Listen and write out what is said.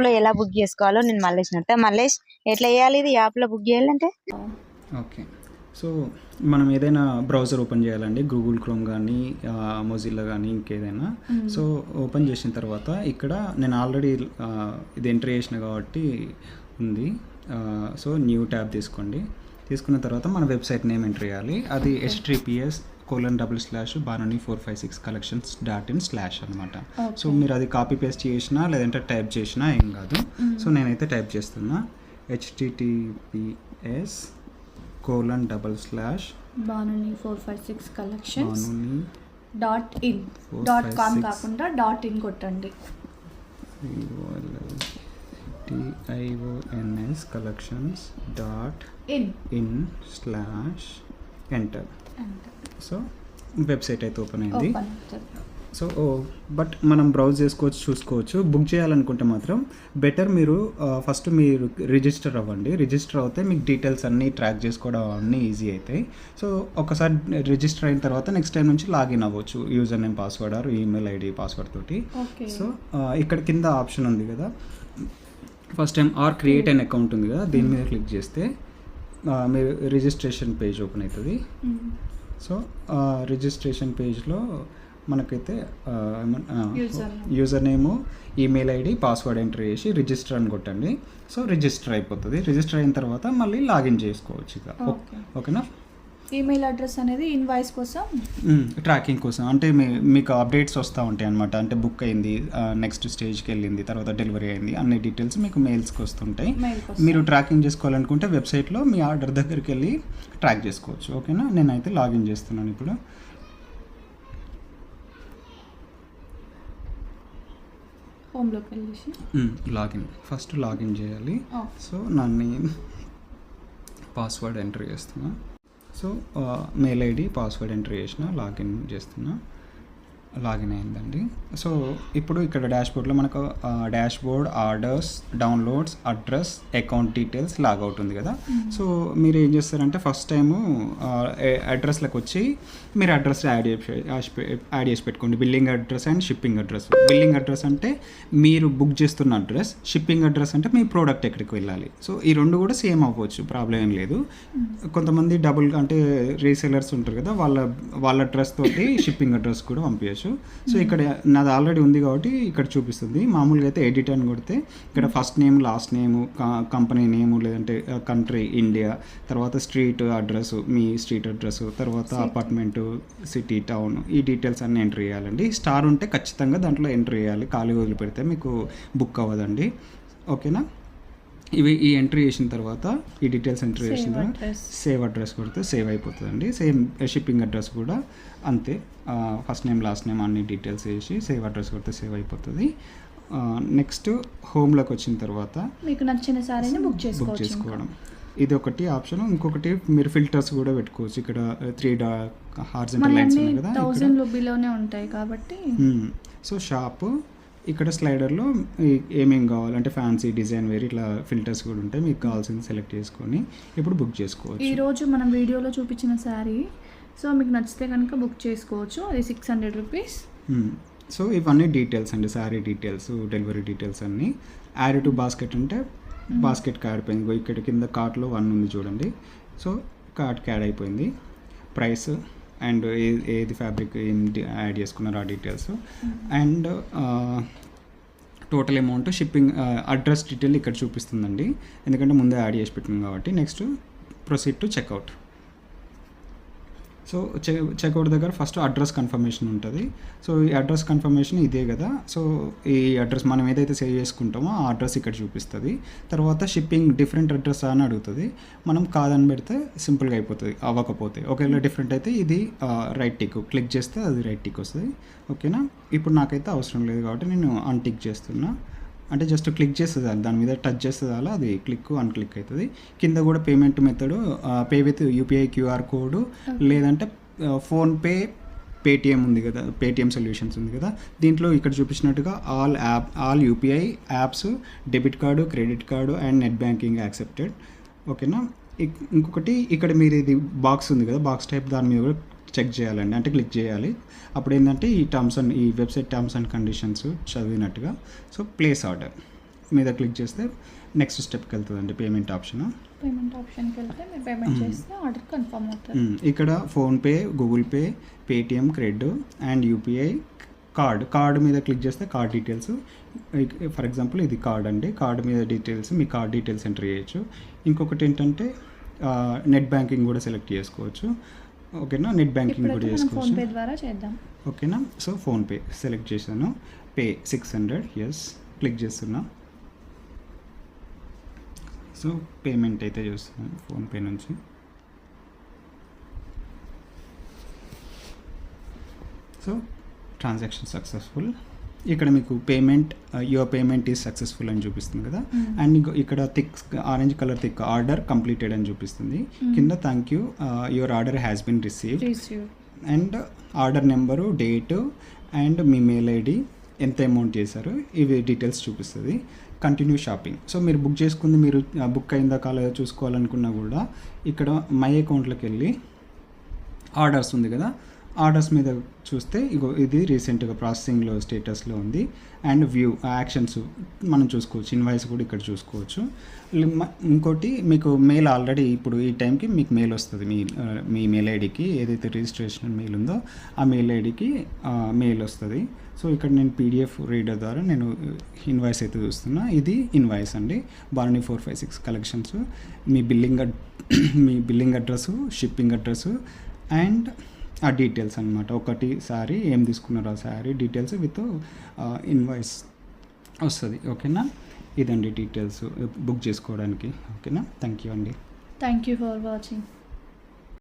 యాప్లో ఎలా బుక్ చేసుకోవాలో నేను మల్లేష్ అంట మల్లేష్ ఎట్లా చేయాలి ఇది యాప్లో బుక్ చేయాలంటే? ఓకే. సో మనం ఏదైనా బ్రౌజర్ ఓపెన్ చేయాలండి. గూగుల్ క్రోమ్ కానీ మొజిల్లా కానీ ఇంకేదైనా. సో ఓపెన్ చేసిన తర్వాత ఇక్కడ నేను ఆల్రెడీ ఇది ఎంటర్ చేసిన కాబట్టి ఉంది. సో న్యూ ట్యాబ్ తీసుకోండి. తీసుకున్న తర్వాత మన వెబ్సైట్ నేమ్ ఎంటర్ చేయాలి. అది HTTPS colon double slash బానోని four five six collections dot in slash అనమాట సో మీరు అది కాపీ పేస్ట్ చేసినా లేదంటే టైప్ చేసినా ఏం కాదు. సో నేనైతే టైప్ చేస్తున్నా హెచ్టిటిపిఎస్ కోలన్ డబల్ స్లాష్ బానుని ఫోర్ ఫైవ్ సిక్స్ కలెక్షన్స్ బానుని డాట్ ఇన్ డాట్ కామ్. కాకుండా డాట్ ఇన్ కొట్టండి. టిఐఓఎన్ఎస్ collections dot in in slash enter so website అయితే ఓపెన్ అయింది. సో బట్ మనం బ్రౌజ్ చేసుకోవచ్చు చూసుకోవచ్చు. బుక్ చేయాలనుకుంటే మాత్రం బెటర్ మీరు ఫస్ట్ మీరు రిజిస్టర్ అవ్వండి. రిజిస్టర్ అవుతే మీకు డీటెయిల్స్ అన్నీ ట్రాక్ చేసుకోవడం అన్నీ ఈజీ అవుతాయి సో ఒకసారి రిజిస్టర్ అయిన తర్వాత నెక్స్ట్ టైం నుంచి లాగిన్ అవ్వచ్చు user name password or email ID password తోటి. సో ఇక్కడ కింద ఆప్షన్ ఉంది కదా. First time or create an account ఉంది కదా దీని మీద క్లిక్ చేస్తే మీరు రిజిస్ట్రేషన్ పేజ్ ఓపెన్ అవుతుంది. సో రిజిస్ట్రేషన్ పేజ్లో మనకైతే user name email ID password enter చేసి రిజిస్టర్ అని కొట్టండి. సో రిజిస్టర్ అయిపోతుంది. రిజిస్టర్ అయిన తర్వాత మళ్ళీ లాగిన్ చేసుకోవచ్చు ఇక. ఓకే. ఓకేనా? ఈమెయిల్ అడ్రస్ అనేది ఇన్వాయిస్ కోసం? ట్రాకింగ్ కోసం. అంటే మీ మీకు అప్డేట్స్ వస్తూ ఉంటాయి అనమాట అంటే బుక్ అయింది నెక్స్ట్ స్టేజ్కి వెళ్ళింది తర్వాత డెలివరీ అయింది అన్ని డీటెయిల్స్ మీకు మెయిల్స్కి వస్తుంటాయి. మీరు ట్రాకింగ్ చేసుకోవాలనుకుంటే వెబ్సైట్లో మీ ఆర్డర్ దగ్గరికి వెళ్ళి ట్రాక్ చేసుకోవచ్చు. ఓకేనా నేనైతే లాగిన్ చేస్తున్నాను ఇప్పుడు. హోమ్లోకి వెళ్ళేసి? లాగిన్ ఫస్ట్ లాగిన్ చేయాలి. సో నా నేమ్ పాస్వర్డ్ ఎంటర్ చేస్తున్నా. So mail ID password enter చేసిన లాగిన్ చేస్తున్నా. లాగిన్ అయిందండి. సో ఇప్పుడు ఇక్కడ డాష్బోర్డ్లో మనకు dashboard orders downloads address account details logout ఉంది కదా. సో మీరు ఏం చేస్తారంటే ఫస్ట్ టైము అడ్రస్లకు వచ్చి మీరు అడ్రస్ యాడ్ చేసి యాడ్ చేసి పెట్టుకోండి. Billing address and shipping address. Billing address అంటే మీరు బుక్ చేస్తున్న అడ్రస్ షిప్పింగ్ అడ్రస్ అంటే మీ ప్రోడక్ట్ ఎక్కడికి వెళ్ళాలి. సో ఈ రెండు కూడా సేమ్ అవ్వచ్చు ప్రాబ్లం ఏం లేదు. కొంతమంది డబుల్ అంటే రీసెలర్స్ ఉంటారు కదా వాళ్ళ వాళ్ళ అడ్రస్ తోటి షిప్పింగ్ అడ్రస్ కూడా పంపించచ్చు. సో ఇక్కడ నాది ఆల్రెడీ ఉంది కాబట్టి ఇక్కడ చూపిస్తుంది. మామూలుగా అయితే ఎడిట్ అని కొడితే ఇక్కడ first name last name company name లేదంటే కంట్రీ ఇండియా తర్వాత స్ట్రీట్ అడ్రస్ మీ స్ట్రీట్ అడ్రస్ తర్వాత అపార్ట్మెంట్ సిటీ టౌన్ ఈ డీటెయిల్స్ అన్నీ ఎంటర్ చేయాలండి. స్టార్ ఉంటే ఖచ్చితంగా దాంట్లో ఎంటర్ చేయాలి. ఖాళీ వదిలిపెడితే మీకు బుక్ అవ్వదండి. ఓకేనా? ఇవి ఈ ఎంట్రీ చేసిన తర్వాత ఈ డీటెయిల్స్ ఎంట్రీ చేసిన తర్వాత. సేవ్ అడ్రస్ కొడితే సేవ్ అయిపోతుందండి. సేమ్ షిప్పింగ్ అడ్రస్ కూడా అంతే. ఫస్ట్ నేమ్ లాస్ట్ నేమ్ అన్ని డీటెయిల్స్ వేసి సేవ్ అడ్రస్ కొడితే సేవ్ అయిపోతుంది. నెక్స్ట్ హోమ్లోకి వచ్చిన తర్వాత మీకు నచ్చిన సారీని బుక్ బుక్. చేసుకోవడం. ఇది ఒకటి ఆప్షన్ ఇంకొకటి మీరు ఫిల్టర్స్ కూడా పెట్టుకోవచ్చు. ఇక్కడ త్రీ డా హార్జెంటల్ లైన్స్ ఉన్నాయి కదా ఉంటాయి కాబట్టి. సో షాప్ ఇక్కడ స్లైడర్లో ఈ- ఏమేం కావాలంటే ఫ్యాన్సీ డిజైన్ వేరు ఇట్లా ఫిల్టర్స్ కూడా ఉంటాయి. మీకు కావాల్సింది సెలెక్ట్ చేసుకొని ఇప్పుడు బుక్ చేసుకోవచ్చు. ఈరోజు మనం వీడియోలో చూపించిన శారీ సో మీకు నచ్చితే కనుక బుక్ చేసుకోవచ్చు. అది సిక్స్ హండ్రెడ్ రూపీస్. సో ఇవన్నీ డీటెయిల్స్ అండి శారీ డీటెయిల్స్ డెలివరీ డీటెయిల్స్ అన్నీ. యాడ్ టు బాస్కెట్ అంటే బాస్కెట్కి యాడ్ అయిపోయింది ఇగో ఇక్కడ కింద కార్ట్లో వన్ ఉంది చూడండి. సో కార్ట్కి యాడ్ అయిపోయింది. ప్రైస్ అండ్ ఏ- ఏది ఫ్యాబ్రిక్ ఏంటి యాడ్ చేసుకున్నారు ఆ details and total amount shipping address detail ఇక్కడ చూపిస్తుందండి. ఎందుకంటే ముందే యాడ్ చేసి పెట్టినాం కాబట్టి. Next proceed to checkout so చె చెక్అవుట్ దగ్గర ఫస్ట్ అడ్రస్ కన్ఫర్మేషన్ ఉంటుంది. సో ఈ అడ్రస్ కన్ఫర్మేషన్ ఇదే కదా. సో ఈ అడ్రస్ మనం ఏదైతే సేవ్ చేసుకుంటామో ఆ అడ్రస్ ఇక్కడ చూపిస్తుంది. తర్వాత షిప్పింగ్ డిఫరెంట్ అడ్రస్ అని అడుగుతుంది. మనం కాదని పెడితే సింపుల్గా అయిపోతుంది అవ్వకపోతే. ఒకవేళ డిఫరెంట్ అయితే ఇది రైట్ టిక్ క్లిక్ చేస్తే అది రైట్ టిక్ వస్తుంది. ఓకేనా? ఇప్పుడు నాకైతే అవసరం లేదు కాబట్టి నేను అన్టిక్ చేస్తున్నా. అంటే జస్ట్ క్లిక్ చేస్తుంది దాని మీద టచ్ చేస్తుంది అలా అది క్లిక్ అన్క్లిక్ అవుతుంది. కింద కూడా payment method pay with UPI QR code లేదంటే ఫోన్పే పేటిఎం ఉంది కదా పేటిఎం సొల్యూషన్స్ ఉంది కదా. దీంట్లో ఇక్కడ చూపించినట్టుగా all app all UPI apps debit card credit card and net banking accepted ఓకేనా ఇక్- ఇంకొకటి ఇక్కడ మీరు ఇది బాక్స్ ఉంది కదా బాక్స్ టైప్ దాని మీద కూడా చెక్ చేయాలండి. అంటే క్లిక్ చేయాలి. అప్పుడు ఏంటంటే ఈ టర్మ్స్ అండ్ ఈ వెబ్సైట్ టర్మ్స్ అండ్ కండిషన్స్ చదివినట్టుగా. సో ప్లేస్ ఆర్డర్ మీద క్లిక్ చేస్తే నెక్స్ట్ స్టెప్కి వెళ్తుందండి పేమెంట్ ఆప్షన్ పేమెంట్ ఆప్షన్కి వెళ్తే మీరు పేమెంట్ చేస్తే ఆర్డర్ కన్ఫర్మ్ అవుతుంది. మ్మ్. ఇక్కడ PhonePe Google Pay Paytm credit and UPI card card మీద క్లిక్ చేస్తే కార్డ్ డీటెయిల్స్ ఫర్ ఎగ్జాంపుల్ ఇది కార్డ్ అండి. కార్డ్ మీద డీటెయిల్స్ మీ కార్డ్ డీటెయిల్స్ ఎంటర్ చేయొచ్చు. ఇంకొకటి ఏంటంటే నెట్ బ్యాంకింగ్ కూడా సెలెక్ట్ చేసుకోవచ్చు. ఓకేనా? నెట్ బ్యాంకింగ్ కూడా ఫోన్పే చేసుకోవచ్చు? ద్వారా చేద్దాం. ఓకేనా? సో ఫోన్పే సెలెక్ట్ చేశాను. Pay six hundred yes click చేస్తున్నా. సో పేమెంట్ అయితే చేస్తున్నాను ఫోన్పే నుంచి. So transaction successful. ఇక్కడ మీకు payment your payment is successful అని చూపిస్తుంది కదా. అండ్ ఇంకో ఇక్కడ thick orange colour thick order completed అని చూపిస్తుంది. కింద thank you your order has been received receive and order number date and me mail ID ఎంత అమౌంట్ చేశారు ఇవి డీటెయిల్స్ చూపిస్తుంది. కంటిన్యూ షాపింగ్ సో మీరు బుక్ చేసుకుంది మీరు బుక్ అయిందా కాలేదో చూసుకోవాలనుకున్నా కూడా ఇక్కడ మై అకౌంట్లోకి వెళ్ళి ఆర్డర్స్ ఉంది కదా. ఆర్డర్స్ మీద చూస్తే ఇగో ఇది రీసెంట్గా ప్రాసెసింగ్లో స్టేటస్లో ఉంది. అండ్ వ్యూ యాక్షన్స్ మనం చూసుకోవచ్చు. ఇన్వాయిస్ కూడా ఇక్కడ చూసుకోవచ్చు. ఇంకోటి మీకు మెయిల్ ఆల్రెడీ ఇప్పుడు ఈ టైంకి మీకు మెయిల్ వస్తుంది. మీ మీ మెయిల్ ఐడికి ఏదైతే రిజిస్ట్రేషన్ మెయిల్ ఉందో ఆ మెయిల్ ఐడికి మెయిల్ వస్తుంది. సో ఇక్కడ నేను పీడిఎఫ్ రీడర్ ద్వారా నేను ఇన్వాయిస్ అయితే చూస్తున్నా. ఇది ఇన్వాయిస్ అండి. Bharani four five six collections. Me billing me billing address shipping address and ఆ డీటెయిల్స్ అనమాట ఒకటి శారీ ఏం తీసుకున్నారో ఆ శారీ డీటెయిల్స్ విత్ ఇన్వాయిస్ వస్తుంది. ఓకేనా? ఇదండి డీటెయిల్స్ బుక్ చేసుకోవడానికి. ఓకేనా? థ్యాంక్ యూ అండి. Thank you for watching